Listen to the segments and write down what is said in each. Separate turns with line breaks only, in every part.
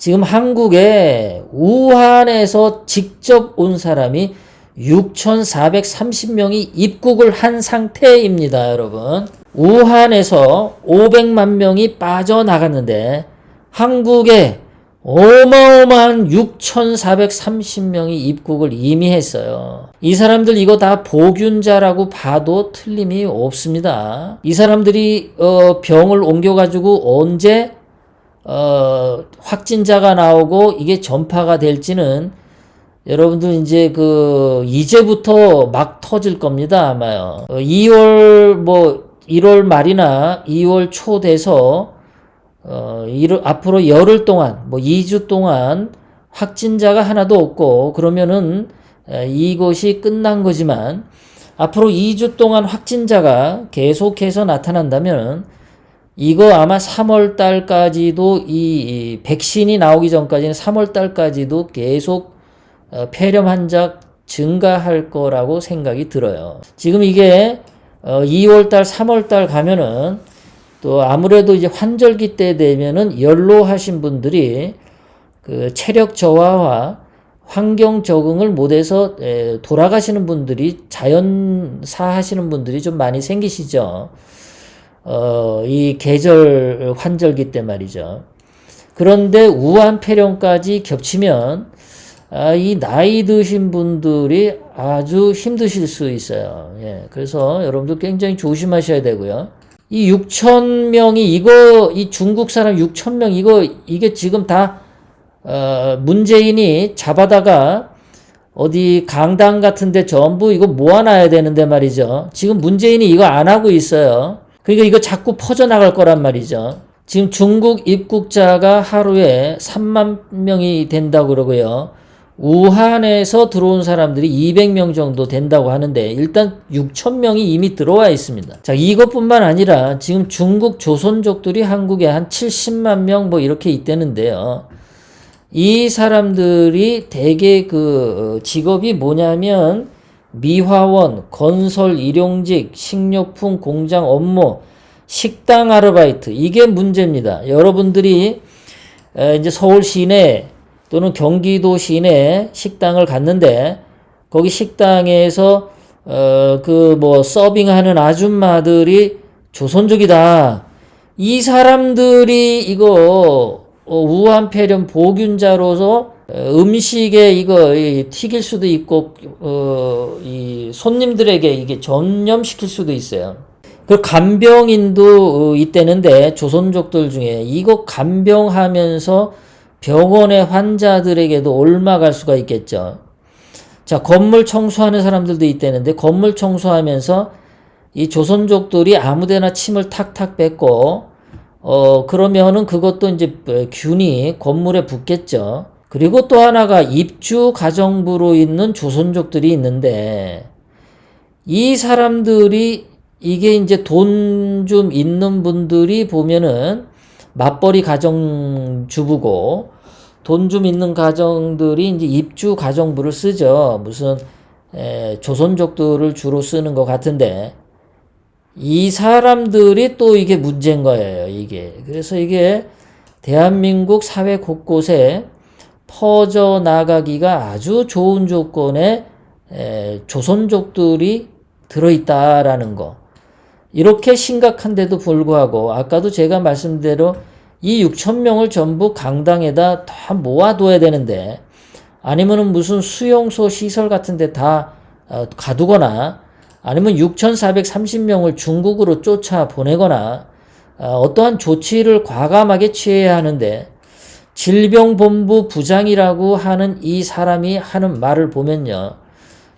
지금 한국에 우한에서 직접 온 사람이 6,430명이 입국을 한 상태입니다, 여러분. 우한에서 500만 명이 빠져나갔는데 한국에 어마어마한 6,430명이 입국을 이미 했어요. 이 사람들 이거 다 복균자라고 봐도 틀림이 없습니다. 이 사람들이 어, 병을 옮겨가지고 언제 어, 확진자가 나오고 이게 전파가 될지는 여러분들 이제 그 이제부터 막 터질 겁니다 아마요. 어, 2월 뭐 1월 말이나 2월 초 돼서 어, 이르, 앞으로 열흘 동안, 뭐 2주 동안 확진자가 하나도 없고, 그러면은 에, 이것이 끝난 거지만, 앞으로 2주 동안 확진자가 계속해서 나타난다면, 이거 아마 3월 달까지도 이, 이 백신이 나오기 전까지는 3월 달까지도 계속 어, 폐렴 환자 증가할 거라고 생각이 들어요. 지금 이게 어, 2월 달, 3월 달 가면은 또 아무래도 이제 환절기 때 되면은 연로하신 분들이 그 체력 저하와 환경 적응을 못해서 에, 돌아가시는 분들이 자연사 하시는 분들이 좀 많이 생기시죠. 어, 이 계절 환절기 때 말이죠. 그런데 우한 폐렴까지 겹치면 아, 이 나이 드신 분들이 아주 힘드실 수 있어요. 예, 그래서 여러분들 굉장히 조심하셔야 되고요. 이 6천 명이 이거 이 중국 사람 6천 명 이거 이게 지금 다 어, 문재인이 잡아다가 어디 강당 같은데 전부 이거 모아놔야 되는데 말이죠. 지금 문재인이 이거 안 하고 있어요. 그러니까 이거 자꾸 퍼져나갈 거란 말이죠. 지금 중국 입국자가 하루에 3만 명이 된다고 그러고요. 우한에서 들어온 사람들이 200명 정도 된다고 하는데 일단 6천 명이 이미 들어와 있습니다. 자, 이것뿐만 아니라 지금 중국 조선족들이 한국에 한 70만 명 뭐 이렇게 있다는데요. 이 사람들이 대개 그 어, 직업이 뭐냐면 미화원, 건설 일용직, 식료품 공장 업무, 식당 아르바이트 이게 문제입니다. 여러분들이 에, 이제 서울 시내 또는 경기도 시내 식당을 갔는데 거기 식당에서 어 그 뭐 서빙하는 아줌마들이 조선족이다. 이 사람들이 이거 어, 우한 폐렴 보균자로서 어, 음식에 이거 이 튀길 수도 있고 어, 이 손님들에게 이게 전염시킬 수도 있어요. 그 간병인도 어, 있대는데 조선족들 중에 이거 간병하면서 병원의 환자들에게도 옮아갈 수가 있겠죠. 자, 건물 청소하는 사람들도 있다는데 건물 청소하면서 이 조선족들이 아무데나 침을 탁탁 뱉고 어 그러면은 그것도 이제 균이 건물에 붙겠죠. 그리고 또 하나가 입주 가정부로 있는 조선족들이 있는데 이 사람들이 이게 이제 돈 좀 있는 분들이 보면은 맞벌이 가정 주부고 돈 좀 있는 가정들이 이제 입주 가정부를 쓰죠. 무슨 에, 조선족들을 주로 쓰는 것 같은데 이 사람들이 또 이게 문제인 거예요. 이게 그래서 이게 대한민국 사회 곳곳에 퍼져 나가기가 아주 좋은 조건에 에, 조선족들이 들어있다라는 거. 이렇게 심각한데도 불구하고 아까도 제가 말씀대로 이 6천 명을 전부 강당에다 다 모아둬야 되는데 아니면은 무슨 수용소 시설 같은 데 다 어, 가두거나 아니면 6,430명을 중국으로 쫓아 보내거나 어, 어떠한 조치를 과감하게 취해야 하는데 질병본부 부장이라고 하는 이 사람이 하는 말을 보면요.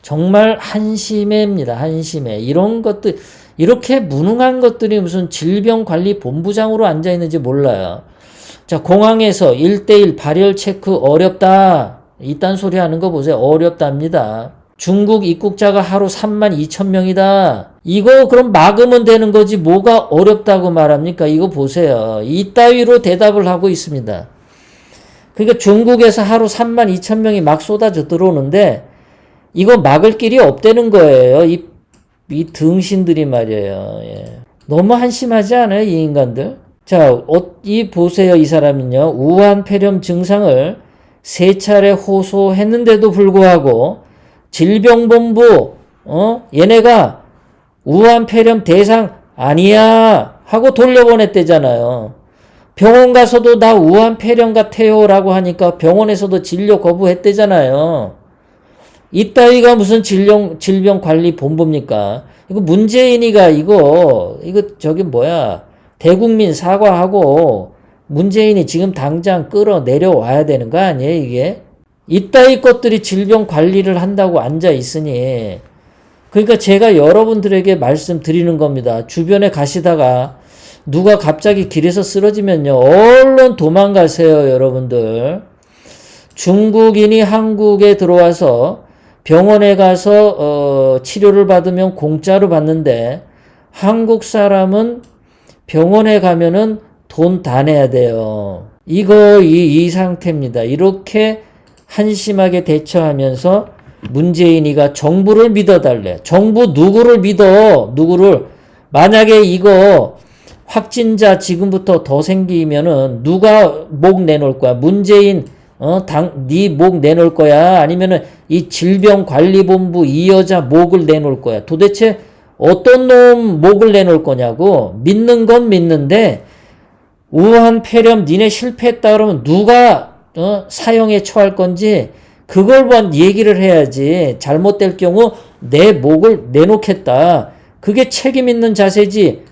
정말 한심해입니다. 한심해. 이런 것들, 이렇게 무능한 것들이 무슨 질병관리본부장으로 앉아있는지 몰라요. 자, 공항에서 1대1 발열 체크 어렵다. 이딴 소리 하는 거 보세요. 어렵답니다. 중국 입국자가 하루 3만 2천 명이다. 이거 그럼 막으면 되는 거지 뭐가 어렵다고 말합니까? 이거 보세요. 이따위로 대답을 하고 있습니다. 그러니까 중국에서 하루 3만 2천 명이 막 쏟아져 들어오는데 이거 막을 길이 없다는 거예요. 이, 이 등신들이 말이에요. 예. 너무 한심하지 않아요? 이 인간들? 자, 어, 이 보세요. 이 사람은요. 우한 폐렴 증상을 세 차례 호소했는데도 불구하고 질병본부 어? 얘네가 우한 폐렴 대상 아니야 하고 돌려보냈대잖아요. 병원 가서도 나 우한 폐렴 같아요 라고 하니까 병원에서도 진료 거부했대잖아요. 이 따위가 무슨 질병 질병관리본부입니까? 이거 문재인이가 이거 이거 저기 뭐야 대국민 사과하고 문재인이 지금 당장 끌어 내려와야 되는 거 아니에요 이게? 이 따위 것들이 질병 관리를 한다고 앉아 있으니 그러니까 제가 여러분들에게 말씀드리는 겁니다. 주변에 가시다가 누가 갑자기 길에서 쓰러지면요 얼른 도망가세요 여러분들. 중국인이 한국에 들어와서 병원에 가서 어, 치료를 받으면 공짜로 받는데 한국 사람은 병원에 가면은 돈 다 내야 돼요. 이거 이, 이 상태입니다. 이렇게 한심하게 대처하면서 문재인이가 정부를 믿어달래. 정부 누구를 믿어? 누구를? 만약에 이거 확진자 지금부터 더 생기면은 누가 목 내놓을 거야? 문재인 어, 당, 네 목 내놓을 거야? 아니면은 이 질병관리본부 이 여자 목을 내놓을 거야? 도대체 어떤 놈 목을 내놓을 거냐고? 믿는 건 믿는데, 우한 폐렴 니네 실패했다 그러면 누가, 어, 사형에 처할 건지, 그걸 번 얘기를 해야지. 잘못될 경우 내 목을 내놓겠다. 그게 책임 있는 자세지.